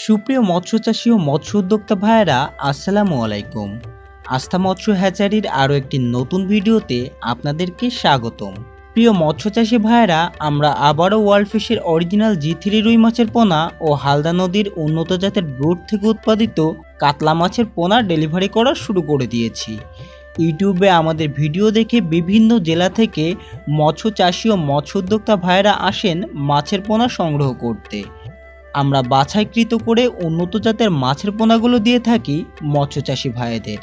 সুপ্রিয় মৎস্য চাষী ও মৎস্য উদ্যোক্তা ভাইয়েরা, আসসালামু আলাইকুম। আস্থা মৎস্য হ্যাচারির আরও একটি নতুন ভিডিওতে আপনাদেরকে স্বাগতম। প্রিয় মৎস্য চাষী ভাইয়েরা, আমরা আবারও ওয়ার্ল্ড ফিশের অরিজিনাল জি থ্রি রুই মাছের পোনা ও হালদা নদীর উন্নত জাতের ব্রুড থেকে উৎপাদিত কাতলা মাছের পোনা ডেলিভারি করা শুরু করে দিয়েছি। ইউটিউবে আমাদের ভিডিও দেখে বিভিন্ন জেলা থেকে মৎস্য চাষী ও মৎস্য উদ্যোক্তা ভাইয়েরা আসেন মাছের পোনা সংগ্রহ করতে। আমরা বাছাইকৃত করে উন্নত জাতের মাছের পোনাগুলো দিয়ে থাকি মৎস্যচাষী ভাইদের।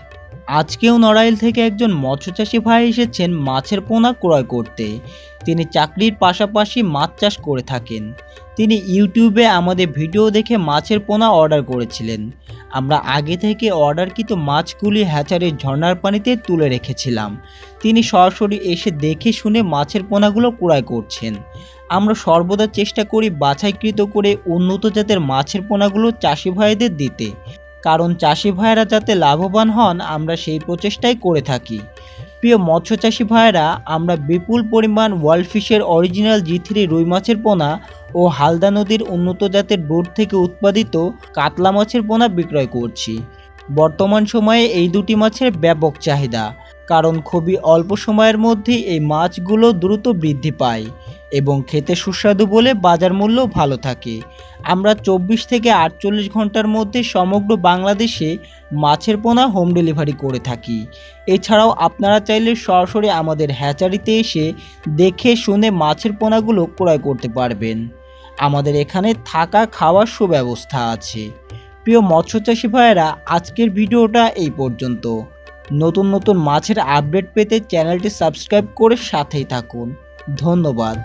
আজকেও নড়াইল থেকে একজন মৎস্যচাষী ভাই এসেছেন মাছের পোনা ক্রয় করতে। তিনি চাকরির পাশাপাশি মাছ চাষ করে থাকেন। তিনি ইউটিউবে আমাদের ভিডিও দেখে মাছের পোনা অর্ডার করেছিলেন। আমরা আগে থেকে অর্ডারকৃত মাছগুলি হ্যাচারির ঝর্ণার পানিতে তুলে রেখেছিলাম। তিনি সরাসরি এসে দেখে শুনে মাছের পোনাগুলো ক্রয় করছেন। আমরা সর্বদা চেষ্টা করি বাছাইকৃত করে উন্নত জাতের মাছের পোনাগুলো চাষি ভাইদের দিতে। কারণ চাষি ভাইয়েরা যাতে লাভবান হন, আমরা সেই প্রচেষ্টাই করে থাকি। প্রিয় মৎস্য চাষি ভাইয়েরা আমরা বিপুল পরিমাণ ওয়ার্ল্ড ফিশের অরিজিনাল জি থ্রি রুই মাছের পোনা ও হালদা নদীর উন্নত জাতের ব্রুড থেকে উৎপাদিত কাতলা মাছের পোনা বিক্রয় করছি। বর্তমান সময়ে এই দুটি মাছের ব্যাপক চাহিদা। কারণ খুবই অল্প সময়ের মধ্যে এই মাছগুলো দ্রুত বৃদ্ধি পায় এবং খেতে সুস্বাদু বলে বাজার মূল্য ভালো থাকে। আমরা চব্বিশ থেকে আটচল্লিশ ঘণ্টার মধ্যে সমগ্র বাংলাদেশে মাছের পোনা হোম ডেলিভারি করে থাকি। এছাড়াও আপনারা চাইলে সরাসরি আমাদের হ্যাচারিতে এসে দেখে শুনে মাছের পোনাগুলো ক্রয় করতে পারবেন। আমাদের এখানে থাকা খাওয়ার সুব্যবস্থা আছে। প্রিয় মৎস্য মৎস্যচাষী ভাইয়েরা, আজকের ভিডিওটা এই পর্যন্ত। নতুন নতুন মাছের আপডেট পেতে চ্যানেলটি সাবস্ক্রাইব করে সাথেই থাকুন। ধন্যবাদ।